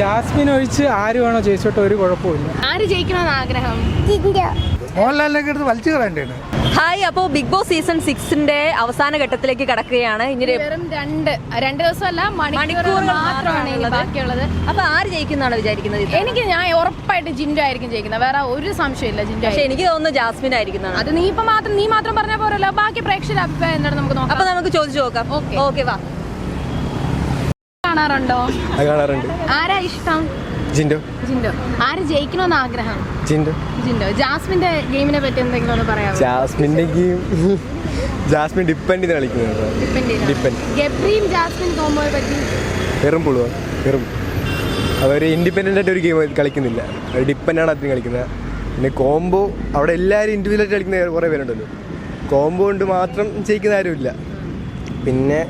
Jasmine ഒഴിച്ച് ആര് വേണോ ജയിച്ചോട്ടെ? ഒരു കുഴപ്പമില്ല ആര് ജയിക്കണമെന്ന് ആഗ്രഹം? മോഹൻലാലിനൊക്കെ എടുത്ത് വലിച്ചു കയറേണ്ടതാണ് ഹായ് അപ്പോ ബിഗ് ബോസ് സീസൺ സിക്സിന്റെ അവസാന ഘട്ടത്തിലേക്ക് കടക്കുകയാണ്. ഇനി വെറും രണ്ട് രണ്ട് ദിവസമല്ല മണിക്കൂർ മാത്രമാണ്. ബാക്കിയുള്ളത്. അപ്പൊ ആര് ജയിക്കുന്നതാണ് വിചാരിക്കുന്നത് എനിക്ക് ഞാൻ ഉറപ്പായിട്ട് ജിൻഡോ ആയിരിക്കും ജയിക്കുന്നത്. വേറെ ഒരു സംശയമില്ല ജിൻഡോ പക്ഷെ എനിക്ക് തോന്നുന്നു ജാസ്മിൻ ആയിരിക്കുന്നതാണ് അത് നീ ഇപ്പൊ മാത്രം നീ മാത്രം പറഞ്ഞ പോരല്ലോ ബാക്കി പ്രേക്ഷകരുടെ അഭിപ്രായം എന്താണ് നമുക്ക് നോക്കാം. അപ്പൊ നമുക്ക് ചോദിച്ചു നോക്കാം. ഓക്കെ വാ. കാണാറുണ്ടോ? കാണാറുണ്ട്. ആരാ ഇഷ്ടം? ജിൻഡോ. ജിൻഡോ. ആര് ജയിക്കണമെന്ന് ആഗ്രഹം? ജിൻഡോ. ജിൻഡോ. ജാസ്മിന്റെ ഗെയിമിനെ പറ്റി എന്തെങ്കിലും ഒന്ന് പറയാമോ? ജാസ്മിന്റെ ഗെയിം. ജാസ്മിൻ ഡിപ്പെൻഡ് ചെയ്ത് കളിക്കുന്നത് ഡിപ്പെൻഡ് ഗബ്രിയും ജാസ്മിൻ കോമ്പോയെ പറ്റി? വെറും പുളുവ. വെറും. അവർ ഇൻഡിപെൻഡന്റ് ആയിട്ട് ഒരു ഗെയിം കളിക്കുന്നില്ല. ഡിപ്പെൻഡാണ് അതിന് കളിക്കുന്നത്. പിന്നെ കോംബോ അവിടെ എല്ലാവരും ഇൻഡിവിജ്വലായിട്ട് കളിക്കുന്ന കുറേ പേരുണ്ടല്ലോ. കോംബോ കൊണ്ട് മാത്രം ജയിക്കുന്ന ആരുമില്ല. പിന്നെ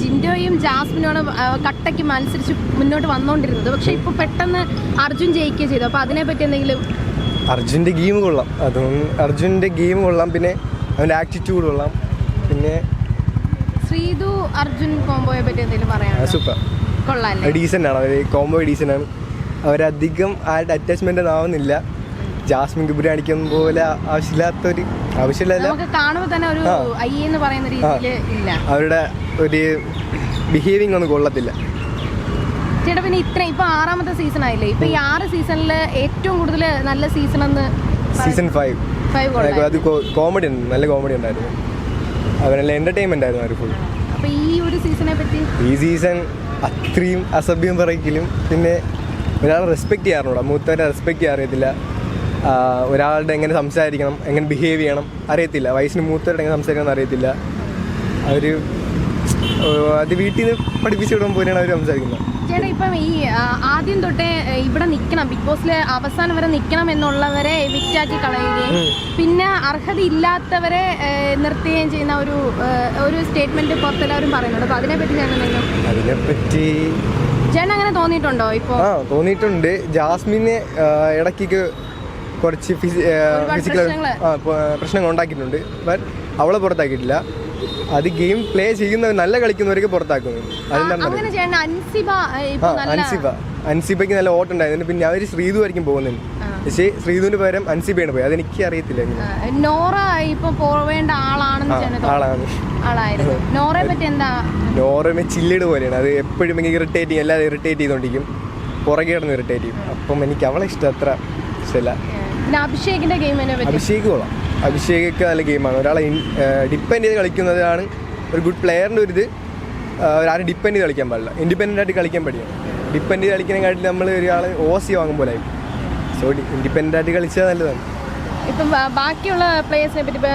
ജിൻഡോയും ജാസ്മിനോട് കട്ടയ്ക്ക് മത്സരിച്ച് മുന്നോട്ട് വന്നോണ്ടിരുന്നത്. പക്ഷെ ഇപ്പൊ പെട്ടെന്ന് അർജുൻ ജയിക്കുകയും ചെയ്തു. അപ്പൊ അതിനെ പറ്റി എന്തെങ്കിലും അർജുന്റെ ഗെയിം കൊള്ളാം. അതും അർജുന്റെ ഗെയിം കൊള്ളാം. പിന്നെ അവന്റെ ആറ്റിറ്റ്യൂഡ് കൊള്ളാം. പിന്നെ ശ്രീതു അർജുൻ കോംബോയെ പറ്റി എന്തെങ്കിലും പറയാം സൂപ്പർ കൊള്ളാം ഡീസന്റ് ആണ്. അവർ കോംബോ ഡീസന്റ് ആണ്. അവരധികം ആരുടെ അറ്റാച്ച്മെന്റ് ആവുന്നില്ല. ജാസ്മിൻ അടിക്കുന്ന പോലെ ആവശ്യമില്ലാത്തൊരു ആവശ്യമില്ല കാണുമ്പോൾ തന്നെ ഒരു. അയ്യെന്ന് പറയുന്ന രീതിയിൽ ഇല്ല. അവരുടെ ഒരു ബിഹേവിങ് ഒന്നും കൊള്ളത്തില്ല. ചേട്ടാ പിന്നെ ഇത്ര ഇപ്പൊ ആറാമത്തെ സീസൺ ആയില്ലേ? ഇപ്പൊ ഈ ആറ് സീസണിൽ ഏറ്റവും കൂടുതൽ നല്ല സീസൺ എന്ന് സീസൺ ഫൈവ് അത് കോമഡി നല്ല കോമഡി ഉണ്ടായിരുന്നു. അവരെല്ലാം എന്റർടൈൻമെന്റ് ആയിരുന്നു അവർ ഫുൾ അപ്പൊ ഈ ഒരു സീസണെ പറ്റി? ഈ സീസൺ അത്രയും അസഭ്യം പറയിക്കലും പിന്നെ ഒരാളെ റെസ്പെക്ട് ചെയ്യാറുണ്ടോ? മൂത്തവരെ റെസ്പെക്ട് ആ, ഒരാളുടെ എങ്ങനെ സംസാരിക്കണം എങ്ങനെ ബിഹേവ് ചെയ്യണം അറിയത്തില്ല. വയസ്സിന് മൂത്തവരുടെ എങ്ങനെ സംസാരിക്കണം അറിയത്തില്ല. അവർ അത് വീട്ടിൽ നിന്ന് പഠിപ്പിച്ചു വിടാൻ പോലെയാണ് അവർ സംസാരിക്കുന്നത്. ചേട്ടാ ഇപ്പം ഈ ആദ്യം തൊട്ടേ ഇവിടെ നിൽക്കണം ബിഗ് ബോസിൽ അവസാനം വരെ നിൽക്കണം എന്നുള്ളവരെ വിറ്റാക്കി കളയുകയും പിന്നെ അർഹത ഇല്ലാത്തവരെ നിർത്തുകയും ചെയ്യുന്ന ഒരു ഒരു സ്റ്റേറ്റ്മെന്റ് പുറത്തെല്ലാവരും പറയുന്നുണ്ട്. അപ്പൊ അതിനെപ്പറ്റി ഞാൻ അതിനെപ്പറ്റി ചേട്ടൻ അങ്ങനെ തോന്നിയിട്ടുണ്ടോ ഇപ്പൊ? ആ തോന്നിയിട്ടുണ്ട്. ജാസ്മിനെ ഇടയ്ക്ക് കുറച്ച് ഫിസിക്കൽ പ്രശ്നങ്ങൾ ഉണ്ടാക്കിയിട്ടുണ്ട്. ബട്ട് അവളെ പുറത്താക്കിയിട്ടില്ല. അത് ഗെയിം പ്ലേ ചെയ്യുന്നവർ നല്ല കളിക്കുന്നവരൊക്കെ പുറത്താക്കുന്നു. അതെന്താണ് അൻസിബ അൻസിബയ്ക്ക് നല്ല ഓട്ടുണ്ടായിരുന്നു പിന്നെ അവർ ശ്രീതു ആയിരിക്കും പോകുന്നത്. പക്ഷേ ശ്രീതുവിന്റെ പകരം അൻസിബയാണ് പോയത്. അതെനിക്ക് അറിയത്തില്ല. നോറ ഇപ്പൊ പോവേണ്ട ആളാണെന്ന്. ആളാണ്. നോറയെ പറ്റി എന്താ? ചില്ലിട് പോലെയാണ്. അത് എപ്പോഴും എനിക്ക് ഇറിറ്റേറ്റ് ചെയ്യും. എല്ലാവരും ഇറിറ്റേറ്റ് ചെയ്തോണ്ടിരിക്കും പുറകെ കിടന്ന് ഇറിറ്റേറ്റ് ചെയ്യും. അപ്പം എനിക്ക് അവളെ ഇഷ്ടം അത്ര ഇഷ്ടമല്ല. പിന്നെ അഭിഷേകിന്റെ ഗെയിമിനെ പറ്റി? അഭിഷേക് കൊള്ളാം. അഭിഷേകൊക്കെ നല്ല ഗെയിമാണ് ഒരാളെ ഡിപ്പെൻഡ് ചെയ്ത് കളിക്കുന്നതാണ് ഒരു ഗുഡ് പ്ലെയറിന്റെ ഒരു ഇത്. ഒരാളെ ഡിപ്പെൻഡ് ചെയ്ത് കളിക്കാൻ പാടില്ല. ഇൻഡിപെൻഡന്റ് ആയിട്ട് കളിക്കാൻ പഠിക്കണം. ഡിപ്പെൻഡ് ചെയ്ത് കളിക്കുന്നതിനെക്കാട്ടിൽ നമ്മൾ ഒരാൾ ഓസി വാങ്ങും പോലെ സോ ഇൻഡിപെൻഡന്റ് ആയിട്ട് കളിച്ചാൽ നല്ലതാണ്. ഇപ്പം ബാക്കിയുള്ള പ്ലേയേഴ്സിനെ പറ്റി ഇപ്പൊ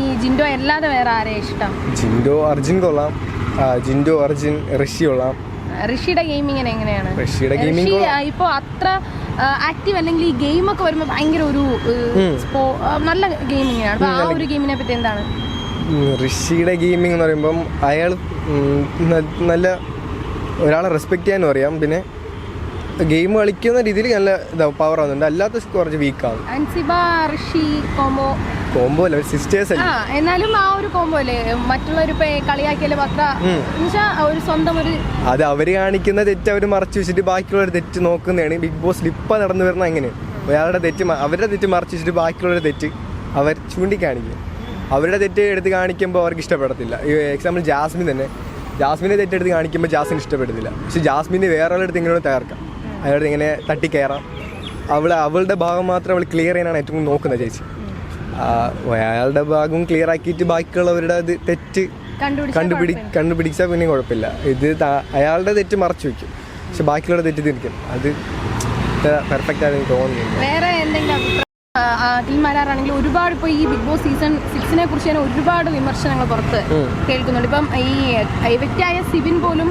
ഈ ജിൻഡോ അല്ലാതെ വേറെ ആരെ ഇഷ്ടം? ജിൻഡോ അർജുൻ കൊള്ളാം. ജിൻഡോ അർജുൻ ഋഷി കൊള്ളാം. ഋഷിയുടെ ഗെയിമിങ്ങിന് എങ്ങനെയാണ്? ഋഷിയുടെ ഗെയിമിംഗ് ഇപ്പോൾ അത്ര ആക്റ്റീവ് അല്ലെങ്കിൽ ഈ ഗെയിം ഒക്കെ വരുമ്പോ ഭയങ്കര ഒരു സ്പോ- നല്ല ഗെയിമിംഗ് ആണ്. അപ്പൊ ആ ഒരു ഗെയിമിനെ പറ്റി എന്താണ്? ഋഷിയുടെ ഗെയിമിംഗ് എന്ന് പറയുമ്പം അയാൾ നല്ല ഒരാളെ റെസ്പെക്ട് ചെയ്യാനും അറിയാം. പിന്നെ ഗെയിം കളിക്കുന്ന രീതിയിൽ നല്ല പവർ ആവുന്നുണ്ട്. അല്ലാത്ത കുറച്ച് വീക്കാണ് അൻസിബ ഋഷി കോംബോ കോംബോ അല്ല? സിസ്റ്റേഴ്സ് അല്ലേ? എന്നാലും ആ ഒരു കോമ്പോ അല്ലേ? മറ്റുള്ളവർ ഇപ്പൊ കളിയാക്കിയാലും എന്നുവെച്ചാ ഒരു സ്വന്തം ഒരു അത് അവർ കാണിക്കുന്ന തെറ്റ് അവർ മറച്ചു വെച്ചിട്ട് ബാക്കിയുള്ള തെറ്റ് നോക്കുന്നതാണ്. ബിഗ് ബോസ് ലിപ്പ നടന്നു വരുന്ന അങ്ങനെ. ഒരാളുടെ തെറ്റ് അവരുടെ തെറ്റ് മറച്ചു വെച്ചിട്ട് ബാക്കിയുള്ള തെറ്റ് അവർ ചൂണ്ടിക്കാണിക്കും. അവരുടെ തെറ്റ് എടുത്ത് കാണിക്കുമ്പോൾ അവർക്ക് ഇഷ്ടപ്പെടത്തില്ല. എക്സാമ്പിൾ ജാസ്മിൻ തന്നെ. ജാസ്മിനെ തെറ്റെടുത്ത് കാണിക്കുമ്പോൾ ജാസ്മിൻ ഇഷ്ടപ്പെടത്തില്ല. പക്ഷെ ജാസ്മിന് വേറെ ആളെടുത്ത് ഇങ്ങനെ തകർക്കാം. അയാളുടെ ഇങ്ങനെ തട്ടിക്കയറാം. അവൾ അവളുടെ ഭാഗം മാത്രം അവൾ ക്ലിയർ ചെയ്യാനാണ് ഏറ്റവും നോക്കുന്നത് ചേച്ചി. അയാളുടെ ഭാഗം ക്ലിയർ ആക്കിയിട്ട് ബാക്കിയുള്ളവരുടെ അത് തെറ്റ് കണ്ടുപിടി കണ്ടുപിടിച്ചാൽ പിന്നെ കുഴപ്പമില്ല. ഇത് അയാളുടെ തെറ്റ് മറച്ചു വെക്കും. പക്ഷെ ബാക്കിയുള്ള തെറ്റ് തിരിക്കും. അത് പെർഫെക്റ്റ് ആണ് എനിക്ക് തോന്നുന്നത് വേറെ എന്തെങ്കിലും അഭിപ്രായം? ടീം ആരാണെങ്കിൽ ഒരുപാട് ഇപ്പോൾ ഈ ബിഗ് ബോസ് സീസൺ സിക്സിനെ കുറിച്ച് തന്നെ ഒരുപാട് വിമർശനങ്ങൾ പുറത്ത് കേൾക്കുന്നുണ്ട്. ഇപ്പം ഈ വ്യക്തിയായ സിബിൻ പോലും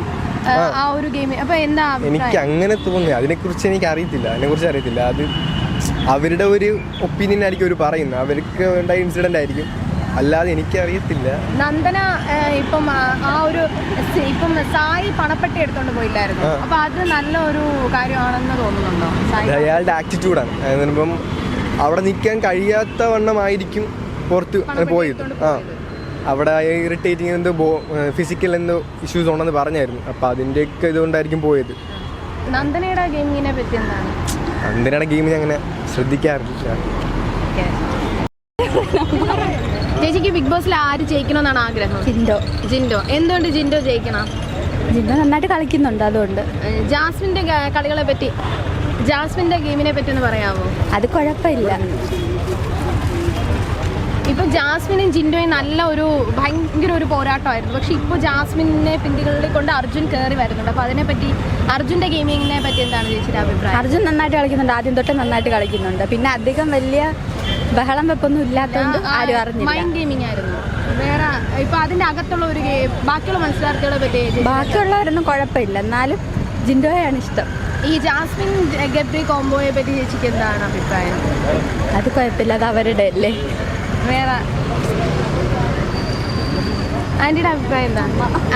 ആ, ഒരു ഗെയിം അപ്പൊ എന്താ എനിക്ക് അങ്ങനെ തോന്നി അതിനെക്കുറിച്ച് എനിക്ക് അറിയത്തില്ല. അതിനെ കുറിച്ച് അറിയത്തില്ല. അത് അവരുടെ ഒരു ഒപ്പീനിയൻ ആയിരിക്കും അവർ പറയുന്നത്. അവർക്ക് ഉണ്ടായ ഇൻസിഡന്റ് ആയിരിക്കും. അല്ലാതെ എനിക്ക് അറിയത്തില്ല നന്ദന ഇപ്പം ആ, ഒരു ഇപ്പം സായി പണപ്പെട്ടി എടുത്തോണ്ട് പോയില്ലായിരുന്നു. അപ്പൊ അത് നല്ല ഒരു കാര്യമാണെന്ന് തോന്നുന്നുണ്ടോ? അയാളുടെ ആറ്റിറ്റ്യൂഡാണ് അതിനിപ്പം അവിടെ നിൽക്കാൻ കഴിയാത്ത വണ്ണമായിരിക്കും പുറത്ത് പോയത്. ആ. അവിടെ ഇറിറ്റേറ്റിംഗ് എന്തോ ഫിസിക്കൽ എന്തോ ഇഷ്യൂസ് ഉണ്ടെന്ന് പറഞ്ഞായിരുന്നു. അപ്പോൾ അതിന്റെയൊക്കെ ഇതുകൊണ്ടായിരിക്കും പോയത്. നന്ദനയുടെ ഗെയിമിങ്ങിനെ പറ്റി എന്താണ്? നന്ദനയുടെ ഗെയിം ഞാൻ അങ്ങനെ ശ്രദ്ധിക്കാറില്ല. ചേച്ചിക്ക് ബിഗ് ബോസിൽ ആര് ജയിക്കണമെന്നാണ് ആഗ്രഹം? ജിൻഡോ. ജിൻഡോ. എന്തുകൊണ്ട് ജിൻഡോ ജയിക്കണം? ജിൻഡോ നന്നായിട്ട് കളിക്കുന്നുണ്ട് അതുകൊണ്ട്. ജാസ്മിന്റെ കളികളെ പറ്റി ജാസ്മിന്റെ ഗെയിമിനെ പറ്റി ഒന്ന് പറയാമോ അത് കുഴപ്പമില്ല. ഇപ്പൊ ജാസ്മിനും ജിൻഡോയും നല്ല ഒരു ഭയങ്കര ഒരു പോരാട്ടമായിരുന്നു. പക്ഷെ ഇപ്പോൾ ജാസ്മിനെ പിന്തുകളിൽ കൊണ്ട് അർജുൻ കയറി വരുന്നുണ്ട്. അപ്പോൾ അതിനെപ്പറ്റി അർജുന്റെ ഗെയിമിങ്ങിനെ പറ്റി എന്താണ് ചേച്ചിയുടെ അഭിപ്രായം? അർജുൻ നന്നായിട്ട് കളിക്കുന്നുണ്ട്. ആദ്യം തൊട്ട് നന്നായിട്ട് കളിക്കുന്നുണ്ട്. പിന്നെ അധികം വലിയ ബഹളം വെപ്പൊന്നും ഇല്ലാത്തതുകൊണ്ട് ആരും അറിഞ്ഞില്ല. മൈൻഡ് ഗെയിമിംഗ് ആയിരുന്നു. വേറെ ഇപ്പോൾ അതിന്റെ അകത്തുള്ള ഒരു ഗെയിം ബാക്കിയുള്ള മത്സരാർത്ഥികളെ പറ്റി ബാക്കിയുള്ളവരൊന്നും കുഴപ്പമില്ല. എന്നാലും ജിൻഡോയാണ് ഇഷ്ടം. ഈ ജാസ്മിൻ ഗബ്രി കോംബോയെ പറ്റി ചേച്ചിക്ക് എന്താണ് അഭിപ്രായം? അത് കുഴപ്പമില്ല. അത് അവരുടെ അല്ലേ? വേറെ. ആന്റിയുടെ അഭിപ്രായം എന്താ?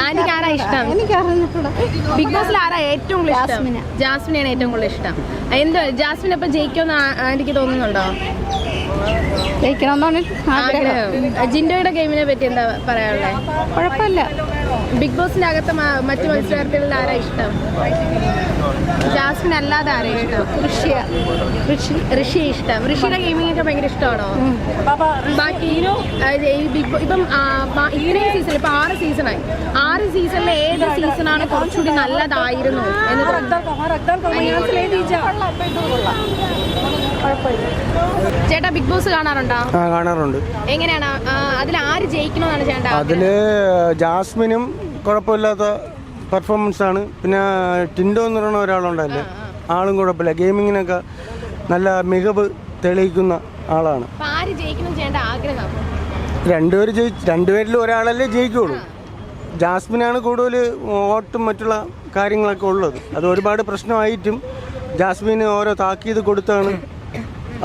ആന്റിക്ക് ആരാ ഇഷ്ടം? ബിഗ് ബോസിൽ ആരാ ഏറ്റവും കൂടുതൽ ഇഷ്ടം? ജാസ്മിനെ. ജാസ്മിനെയാണ് ഏറ്റവും കൂടുതൽ ഇഷ്ടം. എന്തോ ജാസ്മിൻ അപ്പൊ ജയിക്കുമെന്ന് ആന്റിക്ക് തോന്നുന്നുണ്ടോ? ആഗ്രഹം. ജിൻഡോയുടെ ഗെയിമിനെ പറ്റി എന്താ പറയാനുള്ളത് കുഴപ്പമില്ല. ബിഗ് ബോസിന്റെ അകത്ത് മറ്റു മത്സരാർത്ഥികളിൽ ആരാ ഇഷ്ടം? ജാസ്മിൻ അല്ലാതെ ആരാ ഇഷ്ടം? ഋഷിയ. ഋഷി ഋഷി ഇഷ്ടം. ഋഷിയുടെ ഗെയിമിംഗ് ഒക്കെ ഭയങ്കര ഇഷ്ടമാണോ? ബാക്കി ബിഗ് ഇപ്പം ഇത്രയും സീസൺ ഇപ്പൊ ആറ് സീസണായി ആറ് സീസണിലെ ഏത് സീസണാണ് കുറച്ചുകൂടി നല്ലതായിരുന്നു എന്ന് തോന്നുന്നു? ചേട്ടാ ബിഗ് ബോസ് കാണാറുണ്ടോ? ആ കാണാറുണ്ട്. എങ്ങനെയാണ്? അതിൽ ആര് ജയിക്കണമെന്നാണ് ചേട്ടാ അതിൽ ജാസ്മിനും കുഴപ്പമില്ലാത്ത പെർഫോമൻസ് ആണ്. പിന്നെ ടിൻഡോ എന്ന് പറയുന്ന ഒരാളുണ്ടല്ലേ? ആളും കുഴപ്പമില്ല. ഗെയിമിങ്ങിനൊക്കെ നല്ല മികവ് തെളിയിക്കുന്ന ആളാണ്. രണ്ടുപേര് ജയി രണ്ടുപേരിൽ ഒരാളല്ലേ ജയിക്കുള്ളൂ. ജാസ്മിനാണ് കൂടുതൽ വോട്ടും മറ്റുള്ള കാര്യങ്ങളൊക്കെ ഉള്ളത്. അത് ഒരുപാട് പ്രശ്നമായിട്ടും ജാസ്മിന് ഓരോ താക്കീത് കൊടുത്താണ്.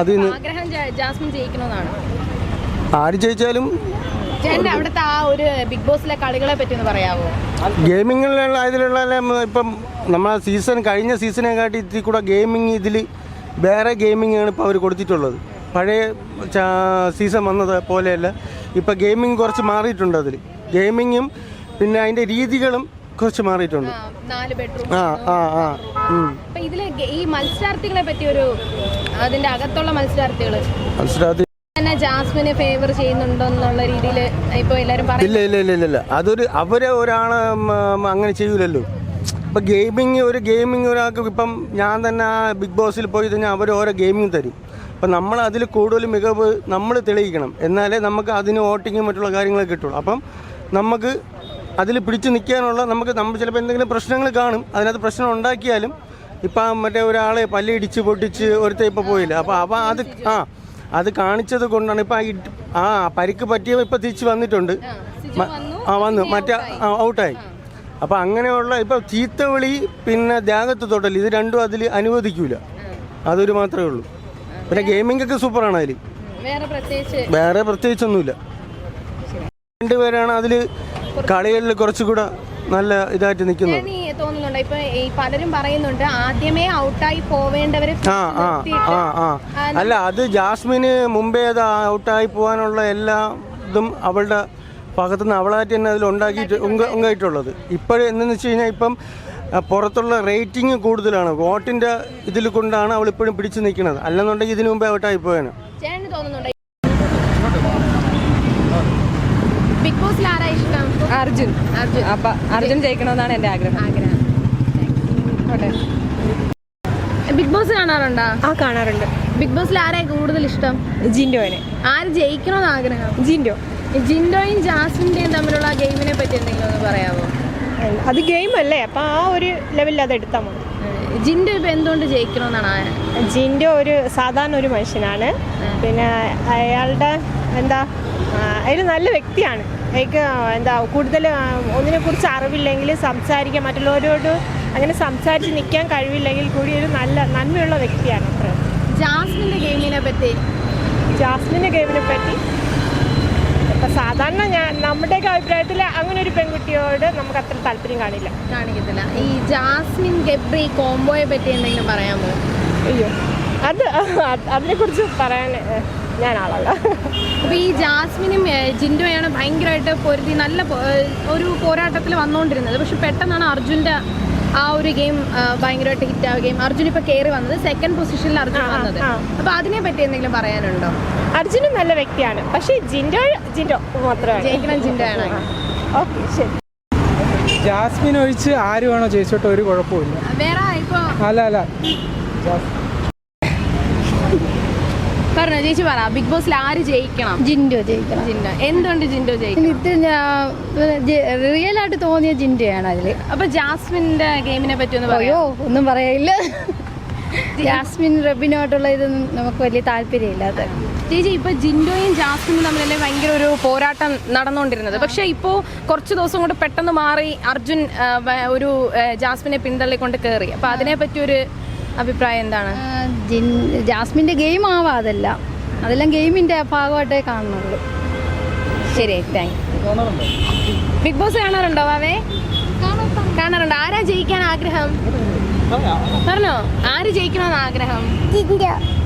അതിന് ആഗ്രഹം ജാസ്മിൻ ജയിക്കണമെന്നാണ്. ആര് ജയിച്ചാലും ചേട്ടന്റെ അവിടുത്തെ ആ ഒരു ബിഗ് ബോസിലെ കളികളെ പറ്റി ഒന്ന് പറയാവോ? ഗെയിമിങ്ങിലുള്ള ഇതിലുള്ള ഇപ്പം നമ്മളെ സീസൺ കഴിഞ്ഞ സീസണെ കാട്ടി ഇത്തിരി കൂടെ ഗെയിമിങ് ഇതിൽ വേറെ ഗെയിമിങ്ങാണ് ഇപ്പോൾ അവർ കൊടുത്തിട്ടുള്ളത്. പഴയ സീസൺ വന്നത് പോലെയല്ല. ഇപ്പം ഗെയിമിങ് കുറച്ച് മാറിയിട്ടുണ്ട് അതിൽ ഗെയിമിങ്ങും പിന്നെ അതിന്റെ രീതികളും കുറച്ച് മാറിയിട്ടുണ്ട്. നാല് ബെഡ്റൂം ആ ആ ആ. അപ്പൊ ഇതിൽ ഈ മത്സരാർത്ഥികളെ പറ്റി ഒരു അതിന്റെ അകത്തുള്ള മത്സരാർത്ഥികൾ. മത്സരാർത്ഥി തന്നെ ജാസ്മിനെ ഫേവർ ചെയ്യുന്നുണ്ടോ എന്നുള്ള രീതിയിൽ ഇപ്പൊ എല്ലാരും ഇല്ല ഇല്ല ഇല്ല ഇല്ല അതൊരു അവരെ ഒരാളെ അങ്ങനെ ചെയ്യൂലല്ലോ. ഇപ്പൊ ഗെയിമിങ് ഒരു ഗെയിമിങ് ഒരാൾക്ക് ഇപ്പം ഞാൻ തന്നെ ആ ബിഗ് ബോസിൽ പോയി കഴിഞ്ഞാൽ അവർ ഓരോ ഗെയിമിങ് തരും. അപ്പം നമ്മൾ അതിൽ കൂടുതൽ മികവ് നമ്മൾ തെളിയിക്കണം. എന്നാലേ നമുക്ക് അതിന് വോട്ടിങ്ങും മറ്റുള്ള കാര്യങ്ങളൊക്കെ കിട്ടുള്ളൂ. അപ്പം നമുക്ക് അതിൽ പിടിച്ചു നിൽക്കാനുള്ള നമുക്ക് നമ്മൾ ചിലപ്പോൾ എന്തെങ്കിലും പ്രശ്നങ്ങൾ കാണും. അതിനകത്ത് പ്രശ്നം ഉണ്ടാക്കിയാലും ഇപ്പം മറ്റേ ഒരാളെ പല്ലിടിച്ച് പൊട്ടിച്ച് ഒരുത്ത ഇപ്പോൾ പോയില്ല. അപ്പോൾ അപ്പം അത് ആ അത് കാണിച്ചത് കൊണ്ടാണ് ഇപ്പം ആ പരിക്ക് പറ്റിയ ഇപ്പം തിരിച്ച് വന്നിട്ടുണ്ട്. ആ വന്നു. മറ്റേ ആ, ഔട്ടായി. അപ്പം അങ്ങനെയുള്ള ഇപ്പം ചീത്തവിളി പിന്നെ ത്യാഗത്ത് തൊട്ടൽ ഇത് രണ്ടും അതിൽ അനുവദിക്കൂല. അതൊരു മാത്രമേ ഉള്ളൂ. പിന്നെ ഗെയിമിംഗ് ഒക്കെ സൂപ്പറാണ് അതിൽ വേറെ പ്രത്യേകിച്ചൊന്നുമില്ല. രണ്ടുപേരാണ് അതിൽ കളികളിൽ കുറച്ചുകൂടെ നല്ല ഇതായിട്ട് നിൽക്കുന്നു. ഈ തോന്നുന്നുണ്ട്. ഇപ്പൊ ഈ പലരും പറയുന്നുണ്ട് ആദ്യമേ ഔട്ടായി പോവേണ്ടവരെ അല്ല അത് ജാസ്മിന് മുമ്പേ അത് ഔട്ടായി പോകാനുള്ള എല്ലാ ഇതും അവളുടെ ഭാഗത്തുനിന്ന് അവളായിട്ട് തന്നെ അതിൽ ഉണ്ടാക്കിയിട്ട് ഉണ്ടായിട്ടുള്ളത് ഇപ്പോഴും എന്തെന്ന് വെച്ച് കഴിഞ്ഞാൽ ഇപ്പം പുറത്തുള്ള റേറ്റിംഗ് കൂടുതലാണ്. വോട്ടിന്റെ ഇതിൽ കൊണ്ടാണ് അവൾ ഇപ്പോഴും പിടിച്ചു നിൽക്കുന്നത്. അല്ലെന്നുണ്ടെങ്കിൽ ഇതിനു മുമ്പേ ഔട്ടായി പോയാണ് ബിഗ് ബോസ് ആരാ ഇഷ്ടം? അർജുൻ. അർജുൻ. അപ്പൊ അർജുൻ ജയിക്കണമെന്നാണ് എന്റെ ആഗ്രഹം. ആഗ്രഹം. ബിഗ് ബോസ് കാണാറുണ്ടോ? ആ കാണാറുണ്ട്. ബിഗ് ബോസിൽ ആരെ കൂടുതൽ ഇഷ്ടം? ജിൻഡോനെ. ആര് ജയിക്കണമെന്ന് ആഗ്രഹം? ജിൻഡോ. ജിൻഡോയും ജാസ്മിന്റെയും തമ്മിലുള്ള ഗെയിമിനെ പറ്റി എന്തെങ്കിലും ഒന്ന് പറയാമോ അത് ഗെയിം അല്ലേ അപ്പൊ ആ ഒരു ലെവലിൽ അത് എടുത്താൽ മതി. ജിൻഡോ ഇപ്പൊ എന്തുകൊണ്ട് ജയിക്കണമെന്നാണ് ജിൻഡോ ഒരു സാധാരണ ഒരു മനുഷ്യനാണ്. പിന്നെ അയാളുടെ എന്താ അയാൾ നല്ല വ്യക്തിയാണ്. അയാൾക്ക് എന്താ കൂടുതൽ ഒന്നിനെ കുറിച്ച് അറിവില്ലെങ്കിൽ സംസാരിക്കാൻ മറ്റുള്ളവരോട് അങ്ങനെ സംസാരിച്ച് നിൽക്കാൻ കഴിവില്ലെങ്കിൽ കൂടി ഒരു നല്ല നന്മയുള്ള വ്യക്തിയാണ് അത്ര. ജാസ്മിന്റെ ഗെയിമിനെ പറ്റി? ജാസ്മിന്റെ ഗെയിമിനെ പറ്റി? ഇപ്പം സാധാരണ ഞാൻ നമ്മുടെയൊക്കെ അഭിപ്രായത്തിൽ അങ്ങനെ ഒരു പെൺകുട്ടിയോട് നമുക്ക് അത്ര താല്പര്യം കാണില്ല. കാണിക്കത്തില്ല. ഈ ജാസ്മിൻ ഗബ്രി കോംബോയെ പറ്റി എന്തെങ്കിലും പറയാമോ? അയ്യോ അത് അതിനെക്കുറിച്ച് പറയാൻ ഞാൻ ആളല്ല അപ്പൊ ഈ ജാസ്മിനും ജിൻഡോയാണ് ഭയങ്കരമായിട്ട് പൊരുതി നല്ല ഒരു പോരാട്ടത്തിൽ വന്നുകൊണ്ടിരുന്നത് പക്ഷെ പെട്ടെന്നാണ് അർജുന്റെ ആ ഒരു ഗെയിം ഭയങ്കരമായിട്ട് ഹിറ്റ് ആവുകയും അർജുൻ ഇപ്പൊ കയറി വന്നത് സെക്കൻഡ് പൊസിഷനിൽ അർജുൻ വന്നത്. അപ്പൊ അതിനെ പറ്റി എന്തെങ്കിലും പറയാനുണ്ടോ? അർജുനും നല്ല വ്യക്തിയാണ്. പക്ഷേ ജിൻഡോ ജിൻഡോ മാത്രമാണ്. ജയിക്കണം ജിൻഡോയാണ്. ഓക്കെ ശരി. ജാസ്മിൻ ഒഴിച്ച് ആര് വേണോ ചോദിച്ചോട്ടെ ഒരു കുഴപ്പമില്ല വേറെ ഇപ്പൊ അല്ല അല്ല. പറഞ്ഞോ? ചേച്ചി പറ. ബിഗ് ബോസിൽ ആര് ജയിക്കണം? ജിൻഡോ ജയിക്കണം. ജിൻഡോ. എന്തുകൊണ്ട് ജിൻഡോ ജയിക്കണം? ഇത് റിയൽ ആയിട്ട് തോന്നിയ ജിൻഡോയാണ് അതിൽ അപ്പൊ ജാസ്മിന്റെ ഗെയിമിനെ പറ്റി ഒന്ന് പറയോ ഒന്നും പറയില്ല ജാസ്മിൻ റബിനുമായിട്ടുള്ള ഇതൊന്നും നമുക്ക് വലിയ താല്പര്യം അത്. ചേച്ചി ഇപ്പൊ ജിൻഡോയും ജാസ്മിനും തമ്മിലല്ലേ ഭയങ്കര ഒരു പോരാട്ടം നടന്നുകൊണ്ടിരുന്നത്? പക്ഷെ ഇപ്പോ കുറച്ച് ദിവസം കൊണ്ട് പെട്ടെന്ന് മാറി അർജുൻ ഒരു ജാസ്മിനെ പിന്തള്ളിക്കൊണ്ട് കയറി അപ്പൊ അതിനെ പറ്റി ഒരു അഭിപ്രായം എന്താണ്? ജാസ്മിന്റെ ജാസ്മിന്റെ ഗെയിം ആവാം അതെല്ലാം. അതെല്ലാം ഗെയിമിന്റെ ഭാഗമായിട്ടേ കാണുന്നുള്ളൂ. ശരി താങ്ക് ബിഗ് ബോസ് കാണാറുണ്ടോ വാവേ? കാണാറുണ്ടോ. ആരാ ജയിക്കാൻ ആഗ്രഹം? പറഞ്ഞോ? ആര് ജയിക്കണമെന്ന് ആഗ്രഹം?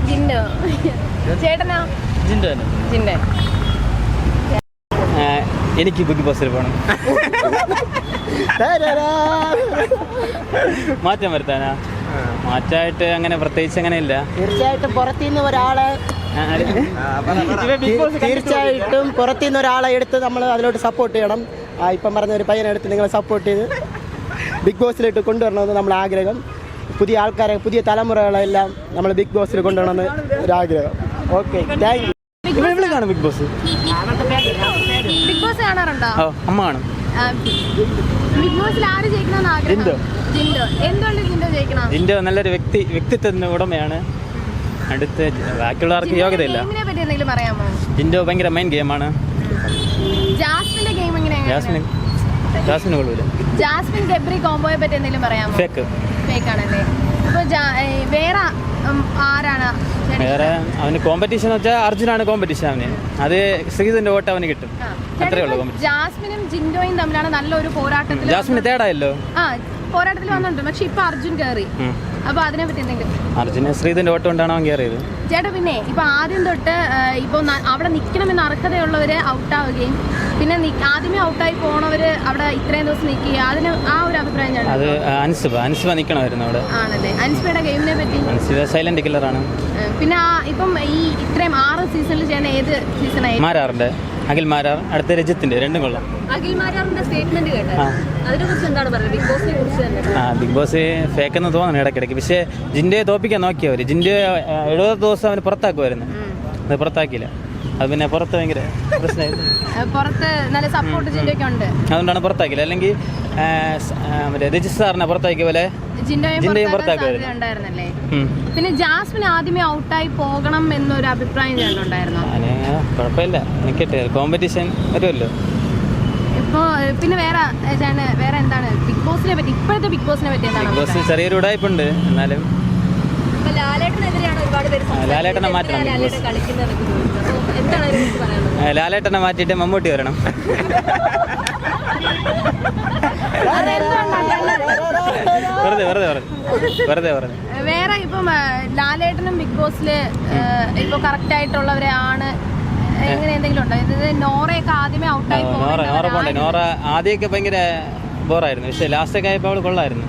ജിൻഡോ. ചേട്ടനോ? ജിൻഡോ. എനിക്ക് ബിഗ് ബോസിൽ പോകണം മാറ്റം വരുത്താനാ? മാറ്റമായിട്ട് അങ്ങനെ പ്രത്യേകിച്ച് അങ്ങനെ ഇല്ല തീർച്ചയായിട്ടും പുറത്തുനിന്ന് ഒരാളെ തീർച്ചയായിട്ടും പുറത്തുനിന്ന് ഒരാളെ എടുത്ത് നമ്മൾ അതിലോട്ട് സപ്പോർട്ട് ചെയ്യണം. ആ, ഇപ്പം പറഞ്ഞ ഒരു പയ്യനെ എടുത്ത് നിങ്ങൾ സപ്പോർട്ട് ചെയ്ത് ബിഗ് ബോസിലോട്ട് കൊണ്ടുവരണമെന്ന് നമ്മൾ ആഗ്രഹം. പുതിയ ആൾക്കാരെ പുതിയ തലമുറകളെല്ലാം നമ്മൾ ബിഗ് ബോസിൽ കൊണ്ടുവരണമെന്ന് ഒരു ആഗ്രഹം. ഓക്കെ താങ്ക് യു ഇവിടെ കാണും ബിഗ് ബോസ്? ബിഗ് ബോസ് കാണാറുണ്ടോ? അമ്മ കാണും. ബിഗ് ബോസിൽ ആര് ജയിക്കണമെന്ന് ആഗ്രഹം? ജിൻഡോ. നല്ലൊരു വ്യക്തി വ്യക്തിത്വത്തിന് ഉടമയാണ്. അടുത്ത് ബാക്കിയുള്ളവർക്ക് യോഗ്യതയില്ല. ജിൻഡോ ഭയങ്കര മെയിൻ ഗെയിമാണ് ജാസ്മിൻ. ജാസ്മിന് കൊള്ളൂല. ജാസ്മിൻ ഗബ്രി കോംബോയെ പറ്റി എന്തെങ്കിലും പറയാമോ? ഫേക്ക്. ഫേക്ക് ആണല്ലേ അപ്പൊ വേറെ ആരാണ്? വേറെ അവന് കോമ്പറ്റീഷൻ വെച്ചാൽ അർജുനാണ് കോമ്പറ്റീഷൻ അവന്. അത് ശ്രീധന്റെ വോട്ട് അവന് കിട്ടും. അത്രേ ഉള്ളൂ ജാസ്മിനും ജിൻഡോയും തമ്മിലാണ് നല്ലൊരു പോരാട്ടം ജാസ്മിന് തേടായല്ലോ. ആ പോരാട്ടത്തിൽ വന്നിട്ടുണ്ട്. പക്ഷെ ഇപ്പൊ അർജുൻ കയറി. അപ്പൊ അതിനെ പറ്റി എന്തെങ്കിലും? അർജുന് ശ്രീധന്റെ വോട്ട് കൊണ്ടാണ് അവൻ കയറിയത് ചേട്ടാ പിന്നെ ഇപ്പൊ ആദ്യം തൊട്ട് ഇപ്പൊ അവിടെ നിക്കണമെന്ന് അർഹതയുള്ളവര് ഔട്ടാവുകയും പിന്നെ നി- ആദ്യമേ ഔട്ടായി പോണവര് അവിടെ ഇത്രയും ദിവസം നിൽക്കുക അതിന് ആ ഒരു അഭിപ്രായം ഞാൻ അത് അൻസുബ അൻസുബ നിൽക്കണമായിരുന്നു അവിടെ. ആണല്ലേ. അൻസ്പയുടെ ഗെയിമിനെ പറ്റി? അൻസുബ സൈലന്റ് കില്ലറാണ് ഏ, പിന്നെ ഇപ്പം ഈ ഇത്രയും ആറ് സീസണിൽ ചെയ്യുന്ന ഏത് സീസണായി മാരാറിന്റെ അഖിൽ മാരാർ അടുത്ത രജിത്തിന്റെ രണ്ടും കൊള്ളാം ആ. ബിഗ് ബോസ് ഫേക്ക് എന്ന് തോന്നുന്നു ഇടയ്ക്കിടയ്ക്ക്. പക്ഷേ ജിൻഡയെ തോപ്പിക്കാൻ നോക്കിയവർ ജിന്റെ എഴുപത് ദിവസം അവന് പുറത്താക്കുമായിരുന്നു അത് പുറത്താക്കിയില്ല. അത് പിന്നെ പുറത്ത് ഭയങ്കര പ്രശ്നമായിരുന്നു. പുറത്ത് നല്ല സപ്പോർട്ട് ജിൻഡോയ്ക്ക് ഉണ്ട്. അതുകൊണ്ടാണ് പുറത്താക്കിയില്ല അല്ലെങ്കിൽ മറ്റേ രജിത് സാറിനെ പുറത്താക്കിയ പോലെ ജിൻഡോയെ പുറത്താക്കുമായിരുന്നു. പിന്നെ ജാസ്മിൻ ആദ്യമേ ഔട്ടായി പോകണം എന്നൊരു അഭിപ്രായം ചേട്ടനുണ്ടായിരുന്നോ അതിന് കുഴപ്പമില്ല. നിൽക്കട്ടെ കോമ്പറ്റീഷൻ വരുമല്ലോ. ഇപ്പോ പിന്നെ വേറെ വേറെ എന്താണ്? ബിഗ് ബോസിനെ പറ്റി ഇപ്പോഴത്തെ ബിഗ് ബോസിനെ പറ്റി എന്താണ് ബിഗ് ബോസ് ചെറിയൊരു ചെറിയൊരു ഉടായ്പുണ്ട്. എന്നാലും ഇപ്പൊ ലാലേട്ടനെതിരെയാണ് ഒരുപാട് പേര് ആ, ലാലേട്ടനെ. മാറ്റണം ലാലേട്ടനെ മാറ്റിയിട്ട് മമ്മൂട്ടി വരണം. വെറുതെ വെറുതെ വെറുതെ. പറഞ്ഞു വേറെ ഇപ്പം ലാലേട്ടനും ബിഗ് ബോസിൽ ഇപ്പൊ കറക്റ്റ് ആയിട്ടുള്ളവരെ ആണ്. എങ്ങനെ എന്തെങ്കിലും ഉണ്ടോ? ഇത് നോറയൊക്കെ ആദ്യമേ ഔട്ടായി നോറ നോറ പോണ്ടേ. നോറ ആദ്യമൊക്കെ ഭയങ്കര ബോറായിരുന്നു പക്ഷെ ലാസ്റ്റൊക്കെ ആയപ്പോൾ അവൾ കൊള്ളായിരുന്നു.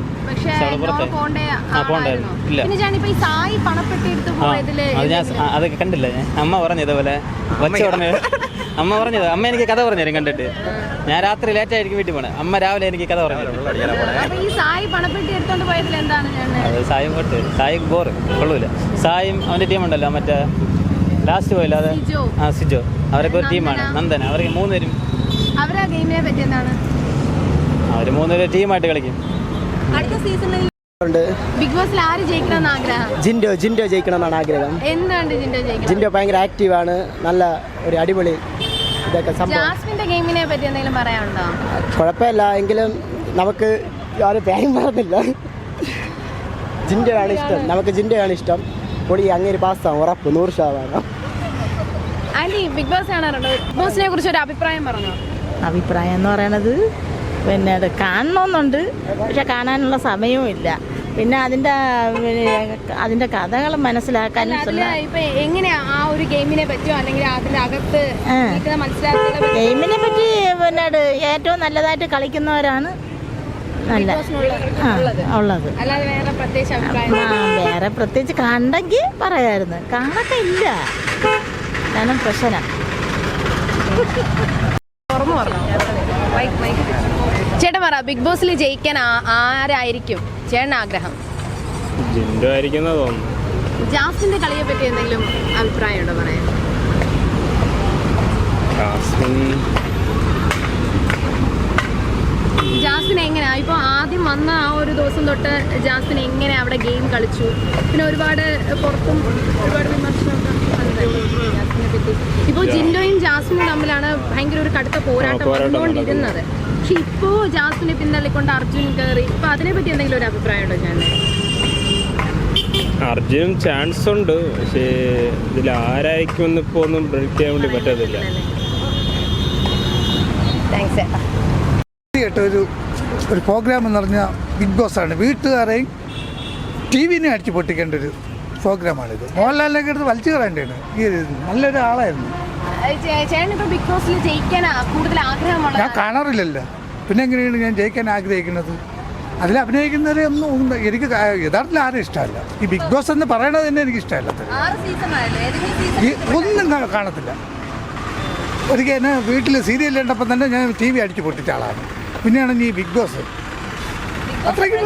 ഇല്ല. പിന്നെ ഞാൻ ഇപ്പൊ ഈ സായി പണപ്പെട്ടി എടുത്ത് ആ പോയതിൽ അത് ഞാൻ ആ, കണ്ടില്ല? ഞാൻ അമ്മ പറഞ്ഞു ഇതേപോലെ വച്ച ഉടനെ അമ്മ പറഞ്ഞത് അമ്മ എനിക്ക് കഥ പറഞ്ഞു തരും കണ്ടിട്ട്. ഞാൻ രാത്രി ലേറ്റ് ആയിരിക്കും വീട്ടിൽ പോണേ. അമ്മ രാവിലെ എനിക്ക് കഥ പറഞ്ഞു സായും പൊട്ട് ഈ സായി അത് പോട്ട് ബോറ് കൊള്ളൂല. സായും അവന്റെ ടീമുണ്ടല്ലോ മറ്റേ ലാസ്റ്റ് പോയില്ല അത്. സിജോ. ആ സിജോ. അവരൊക്കെ ഒരു ടീമാണ് നന്ദന. അവർക്ക് മൂന്നുപേരും അവർ ഗെയിമിനെ പറ്റി എന്താണ്? അവർ മൂന്നുപേരും ടീമായിട്ട് കളിക്കും. അടുത്ത സീസണിൽ ഉണ്ട്. ബിഗ് ബോസിൽ ആര് ജയിക്കണമെന്ന് ആഗ്രഹം? ജിൻഡോ ജിൻഡോ ജയിക്കണമെന്നാണ് ആഗ്രഹം. എന്താണ് ജിൻഡോ ജയിക്കണം? ജിൻഡോ ഭയങ്കര ആക്റ്റീവാണ് നല്ല ഒരു അടിപൊളി ഇതൊക്കെ സംഭവം. ജാസ്മിന്റെ ഗെയിമിനെ പറ്റി എന്തെങ്കിലും പറയാനുണ്ടോ? കുഴപ്പമില്ല. എങ്കിലും നമുക്ക് ആരും പേരും പറഞ്ഞില്ല ജിൻഡയാണ് ഇഷ്ടം. നമുക്ക് ജിൻഡയാണ് ഇഷ്ടം. പൊടി അങ്ങനെ പാസ്സാവും. ഉറപ്പ്. നൂറ് ശതമാനം. ആന്റി ബിഗ് ബോസ് കാണാറുണ്ടോ? ബിഗ് ബോസിനെ കുറിച്ച് ഒരു അഭിപ്രായം പറഞ്ഞോ? അഭിപ്രായം എന്ന് പറയണത് പിന്നെ അത് കാണണമെന്നുണ്ട് പക്ഷെ കാണാനുള്ള സമയവും ഇല്ല. പിന്നെ അതിന്റെ അതിന്റെ കഥകൾ മനസ്സിലാക്കാനും അതിൽ ഇപ്പൊ എങ്ങനെയാ ആ ഒരു ഗെയിമിനെ പറ്റിയോ അല്ലെങ്കിൽ അതിന്റെ അകത്ത് ആ. നിൽക്കുന്ന പറ്റി ഗെയിമിനെ പറ്റി പിന്നെ ഏറ്റവും നല്ലതായിട്ട് കളിക്കുന്നവരാണ് നല്ല ഉള്ളത്. വേറെ പ്രത്യേകിച്ച് കണ്ടെങ്കിൽ പറയായിരുന്നു. കാണൊക്കെ ഇല്ല. കാരണം പ്രശ്നം. തുറന്നു പറഞ്ഞോ ചേട്ടൻ പറ ബിഗ് ബോസിൽ ജയിക്കാൻ ആ- ആരായിരിക്കും ചേട്ടൻ ആഗ്രഹം? ജിൻഡോ ആയിരിക്കുന്ന തോന്നുന്നു. ജാസ്മിന്റെ കളിയെ പറ്റി എന്തെങ്കിലും അഭിപ്രായം ഉണ്ടോ പറയാൻ? ജാസ്മിൻ. ജാസ്മിൻ എങ്ങനെയാ ഇപ്പൊ ആദ്യം വന്ന ആ ഒരു ദിവസം തൊട്ട് ജാസ്മിൻ എങ്ങനെ അവിടെ ഗെയിം കളിച്ചു? പിന്നെ ഒരുപാട് പുറത്തും ഒരുപാട് വിമർശനമൊക്കെ വന്നതല്ലേ ജാസ്മിനെ പറ്റി. ഇപ്പോൾ ജിൻഡോയും ജാസ്മിനും തമ്മിലാണ് ഭയങ്കര ഒരു കടുത്ത പോരാട്ടം പോരാട്ടം വന്നുകൊണ്ടിരുന്നത്. പക്ഷെ ഇപ്പോ ജാസ്മിനെ പിന്തള്ളിക്കൊണ്ട് അർജുൻ കയറി ഇപ്പൊ അതിനെ പറ്റി എന്തെങ്കിലും ഒരു അഭിപ്രായം ഉണ്ടോ ഞാൻ അർജുനും ചാൻസ് ഉണ്ട് പക്ഷേ ഇതിൽ ആരായിരിക്കും ഇപ്പോ ഒന്നും പ്രെഡിക്റ്റ് ചെയ്യാൻ വേണ്ടി പറ്റത്തില്ല. ഒരു ഒരു പ്രോഗ്രാം എന്ന് പറഞ്ഞാൽ ബിഗ് ബോസ് ആണ്. വീട്ടുകാരെയും ടി വിനെ അടിച്ച് പൊട്ടിക്കേണ്ട ഒരു പ്രോഗ്രാമാണിത് മോഹൻലാലിനൊക്കെ എടുത്ത് വലിച്ചു കളയേണ്ടതാണ്. ഈ നല്ലൊരു ആളായിരുന്നു ചേട്ടൻ ബിഗ് ബോസിൽ കൂടുതൽ ഞാൻ കാണാറില്ലല്ലോ. പിന്നെ എങ്ങനെയാണ് ഞാൻ ജയിക്കാൻ ആഗ്രഹിക്കുന്നത്? അതിൽ അഭിനയിക്കുന്നവരെ ഒന്നും എനിക്ക് യഥാർത്ഥത്തിൽ ആരും ഇഷ്ടമല്ല. ഈ ബിഗ് ബോസ് എന്ന് പറയണത് തന്നെ എനിക്ക് ഇഷ്ടമല്ല. ഈ ഒന്നും കാണത്തില്ല. ഒരിക്കൽ എന്നെ വീട്ടിൽ സീരിയൽ കണ്ടപ്പോൾ തന്നെ ഞാൻ ടി വി അടിച്ചു പൊട്ടിച്ച ആളാണ്. പിന്നെയാണ് ഈ ബിഗ് ബോസ് അത്രയ്ക്ക്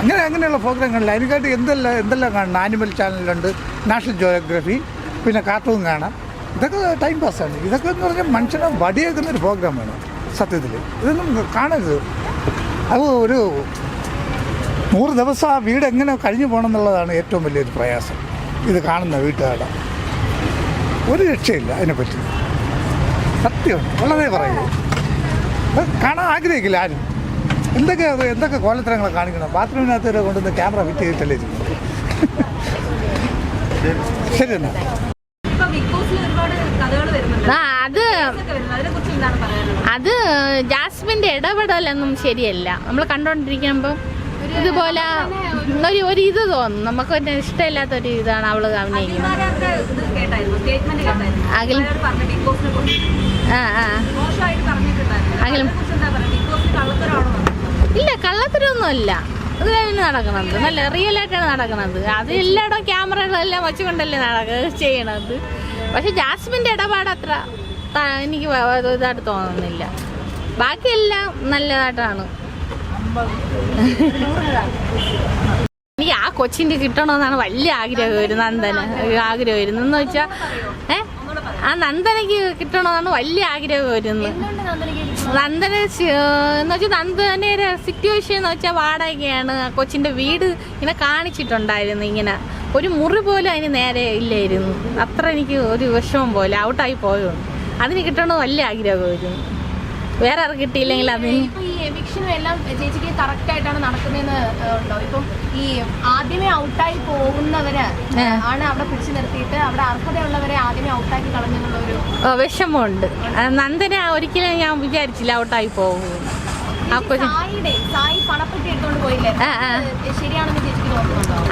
അങ്ങനെ അങ്ങനെയുള്ള പ്രോഗ്രാമുകളിൽ അതിനെക്കാട്ടി എന്തെല്ലാം എന്തെല്ലാം കാണണം ആനിമൽ ചാനലുണ്ട് നാഷണൽ ജോഗ്രഫി പിന്നെ കാർട്ടൂൺ കാണാം. ഇതൊക്കെ ടൈം പാസ്സാണ് ഇതൊക്കെ എന്ന് പറഞ്ഞാൽ മനുഷ്യനെ വടിയേക്കുന്ന ഒരു പ്രോഗ്രാമാണ് സത്യത്തിൽ. ഇതൊന്നും കാണരുത്. അത് ഒരു നൂറ് ദിവസം ആ വീട് എങ്ങനെ കഴിഞ്ഞു പോകണം എന്നുള്ളതാണ് ഏറ്റവും വലിയൊരു പ്രയാസം. ഇത് കാണുന്ന വീട്ടുകാരുടെ ഒരു രക്ഷയില്ല അതിനെപ്പറ്റി. സത്യം. വളരെ പറയൂ കാണാൻ ആഗ്രഹിക്കില്ല ആരും. എന്തൊക്കെ എന്തൊക്കെ കോലത്തരങ്ങളെ കാണിക്കണം? ബാത്റൂമിനകത്ത് കൊണ്ടുവന്ന് ക്യാമറ ഫിറ്റ് ചെയ്തിട്ടല്ലേ ശരി എന്നാ ഇപ്പൊ ബിഗ് ബോസിൽ ഒരുപാട് കഥകൾ വരുന്നുണ്ട് ആ അത് ഒക്കെ വരുന്നത് അതിനെ കുറിച്ച് എന്താണ് പറയാനുള്ളത് അത് ജാസ്മിന്റെ ഇടപെടലൊന്നും ശരിയല്ല. നമ്മൾ കണ്ടോണ്ടിരിക്കുമ്പോൾ ഇതുപോലെ ഒരു ഒരു ഇത് തോന്നും. നമുക്ക് ഇഷ്ടമില്ലാത്ത ഒരു ഇതാണ് അവൾ ഇല്ല കള്ളത്തരൊന്നും അല്ല അത് തന്നെ നടക്കണത്. നല്ല റിയൽ ആയിട്ടാണ് നടക്കണത്. അത് എല്ലായിടവും ക്യാമറകളെല്ലാം വെച്ചുകൊണ്ടല്ലേ നടക്ക ചെയ്യണത്. പക്ഷെ ജാസ്മിന്റെ ഇടപാട് അത്ര എനിക്ക് ഇതായിട്ട് തോന്നുന്നില്ല. ബാക്കിയെല്ലാം നല്ലതായിട്ടാണ്. എനിക്ക് ആ കൊച്ചിന്റെ കിട്ടണമെന്നാണ് വലിയ ആഗ്രഹം ആഗ്രഹമായിരുന്നു നന്ദന ആഗ്രഹം ആഗ്രഹമായിരുന്നു എന്ന് വെച്ചാൽ ഏ? ആ നന്ദനക്ക് കിട്ടണമെന്നാണ് വലിയ ആഗ്രഹം ആഗ്രഹമായിരുന്നു നന്ദന എന്ന് വെച്ചാൽ നന്ദനയുടെ സിറ്റുവേഷൻ എന്ന് വെച്ചാൽ വാടകയാണ്. ആ കൊച്ചിന്റെ വീട് ഇങ്ങനെ കാണിച്ചിട്ടുണ്ടായിരുന്നു ഇങ്ങനെ. ഒരു മുറി പോലും അതിന് നേരെ ഇല്ലായിരുന്നു. അത്ര എനിക്ക് ഒരു വിഷമം പോലെ ഔട്ടായി പോയോ അതിന് കിട്ടണമെന്ന് വലിയ ആഗ്രഹമായിരുന്നു വേറെ ആർക്ക് കിട്ടിയില്ലെങ്കിൽ അത് ഈ എവിക്ഷനും എല്ലാം ചേച്ചിക്ക് കറക്റ്റ് ആയിട്ടാണ് നടക്കുന്നതെന്ന് ഉണ്ടോ? ഇപ്പം ഈ ആദ്യമേ ഔട്ടായി പോകുന്നവര് ആണ് അവിടെ പിടിച്ചു നിർത്തിയിട്ട് അവിടെ അർഹതയുള്ളവരെ ആദ്യമേ ഔട്ടാക്കി കളഞ്ഞെന്നുള്ള ഒരു വിഷമമുണ്ട്. നന്ദന ഒരിക്കലും ഞാൻ വിചാരിച്ചില്ല ഔട്ടായി പോകും. പണപ്പെട്ടി.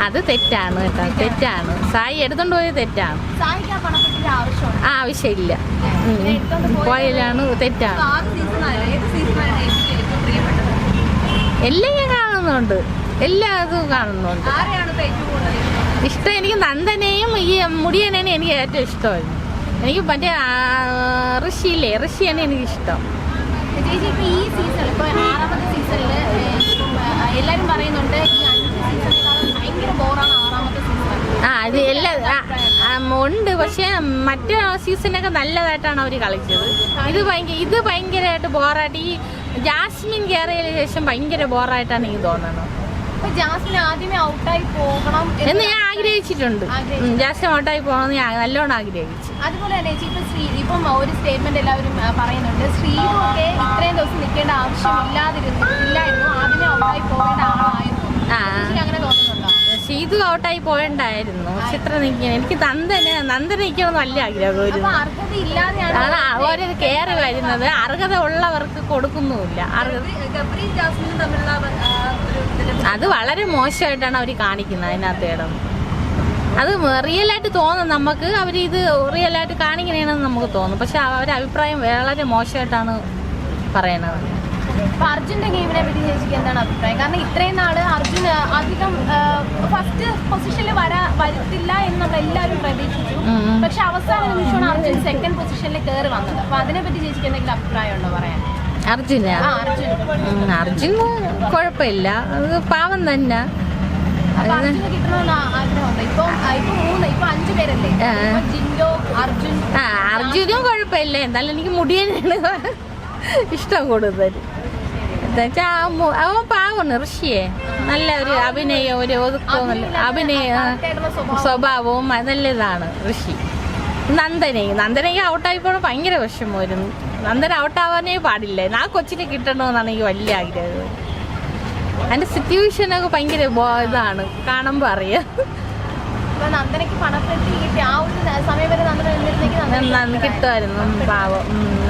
അത് തെറ്റാണ് കേട്ടോ. തെറ്റാണ്. സായി എടുത്തോണ്ട് പോയത് തെറ്റാണ്. സായിക്ക് ആ ആ ആവശ്യമില്ല. പോയാലാണ് തെറ്റാണ്. എല്ലാം ഞാൻ കാണുന്നുണ്ട്. എല്ലാ ഇതും കാണുന്നുണ്ട്. ഇഷ്ടം? എനിക്ക് നന്ദനെയും ഈ മുടിയനെയും എനിക്ക് ഏറ്റവും ഇഷ്ടമായിരുന്നു. എനിക്ക് മറ്റേ ഋഷിയില്ലേ? ഋഷിയാണ് എനിക്ക് ഇഷ്ടം ചേച്ചി ഈ സീസൺ ആറാമത്തെ എല്ലാരും പറയുന്നുണ്ട് ഈ അഞ്ച് സീസണിലാണ് ഭയങ്കര ബോറാണ് ആറാമത്തെ സീസൺ ആ അത് എല്ലാ ഉണ്ട് പക്ഷെ മറ്റു സീസണൊക്കെ നല്ലതായിട്ടാണ് അവർ കളിച്ചത്. ഇത് ഭയങ്കര ഇത് ഭയങ്കരമായിട്ട് ബോറായിട്ട് ഈ ജാസ്മിൻ കയറിയതിന് ശേഷം ഭയങ്കര ബോറായിട്ടാണ് എനിക്ക് തോന്നുന്നത് ജാസ്മിൻ ആദ്യമേ ഔട്ടായി പോകണം എന്ന് ഞാൻ ആഗ്രഹിച്ചിട്ടുണ്ട്. ജാസ്മിൻ ഔട്ടായി പോകണം ഞാൻ നല്ലോണം ആഗ്രഹിച്ചു. അതുപോലെ തന്നെ ചേച്ചി ഇപ്പൊ ശ്രീ ഇപ്പം ഒരു സ്റ്റേറ്റ്മെന്റ് എല്ലാവരും പറയുന്നുണ്ട്. ശ്രീയൊക്കെ ഇത്രയും ദിവസം നിൽക്കേണ്ട ആവശ്യം ഇല്ലാതിരുന്നു ഇല്ലായിരുന്നു. ആദ്യമേ ഔട്ടായി പോകേണ്ട ആളായിരുന്നു. അങ്ങനെ തോന്നുന്നുണ്ടോ? ഇത് ഔട്ടായി പോയണ്ടായിരുന്നു ചിത്രം നിൽക്കാൻ നിൽക്കണം എനിക്ക് നന്ദന് നന്ദന നിൽക്കണം വലിയ ആഗ്രഹം ആഗ്രഹമായിരുന്നു കെയർ അവർ കയറി വരുന്നത്. അർഹത ഉള്ളവർക്ക് കൊടുക്കുന്നുമില്ല. അത് വളരെ മോശമായിട്ടാണ് അവർ കാണിക്കുന്നത് അതിനകത്ത് ഇടം അത് റിയൽ ആയിട്ട് തോന്നും നമുക്ക്. അവർ ഇത് റിയൽ ആയിട്ട് കാണിക്കണേന്ന് നമുക്ക് തോന്നും. പക്ഷെ അവരുടെ അഭിപ്രായം വളരെ മോശമായിട്ടാണ് പറയണത്. അപ്പൊ അർജുന്റെ ഗെയിമിനെ പറ്റി ചേച്ചിക്ക് എന്താണ് അഭിപ്രായം? കാരണം ഇത്രയും നാൾ അർജുൻ അധികം ഫസ്റ്റ് പൊസിഷനിൽ വരാ വരുത്തില്ല എന്ന് നമ്മൾ എല്ലാവരും പ്രതീക്ഷിച്ചു. പക്ഷെ അവസാന നിമിഷമാണ് അർജുൻ സെക്കൻഡ് പൊസിഷനിൽ കയറി വന്നത്. അപ്പൊ അതിനെ പറ്റി ചേച്ചിക്ക് എന്തെങ്കിലും അഭിപ്രായം ഉണ്ടോ പറയാൻ? അർജുന? അർജുൻ കുഴപ്പമില്ല പാവം തന്നെ. അർജുന് കുഴപ്പമില്ല എന്നാലും എനിക്ക് മുടിയനാണ് ഇഷ്ടം കൂടുതൽ. അവൻ പാവമാണ് ഋഷിയെ നല്ല ഒരു അഭിനയം ഒരു ഒതുക്കവും അഭിനയ. സ്വഭാവവും നല്ല ഇതാണ് ഋഷി. നന്ദനെ നന്ദനയ്ക്ക് ഔട്ടായിപ്പോൾ ഭയങ്കര വിഷമമായിരുന്നു. നന്ദന ഔട്ടാവാനേ പാടില്ല? ആ കൊച്ചിനെ കിട്ടണമെന്നാണ് എനിക്ക് വലിയ ആഗ്രഹം. അതിന്റെ സിറ്റുവേഷനൊക്കെ ഭയങ്കര ഇതാണ്. കാണുമ്പോൾ അറിയാം. കിട്ടുമായിരുന്നു. പാവം. ഉം,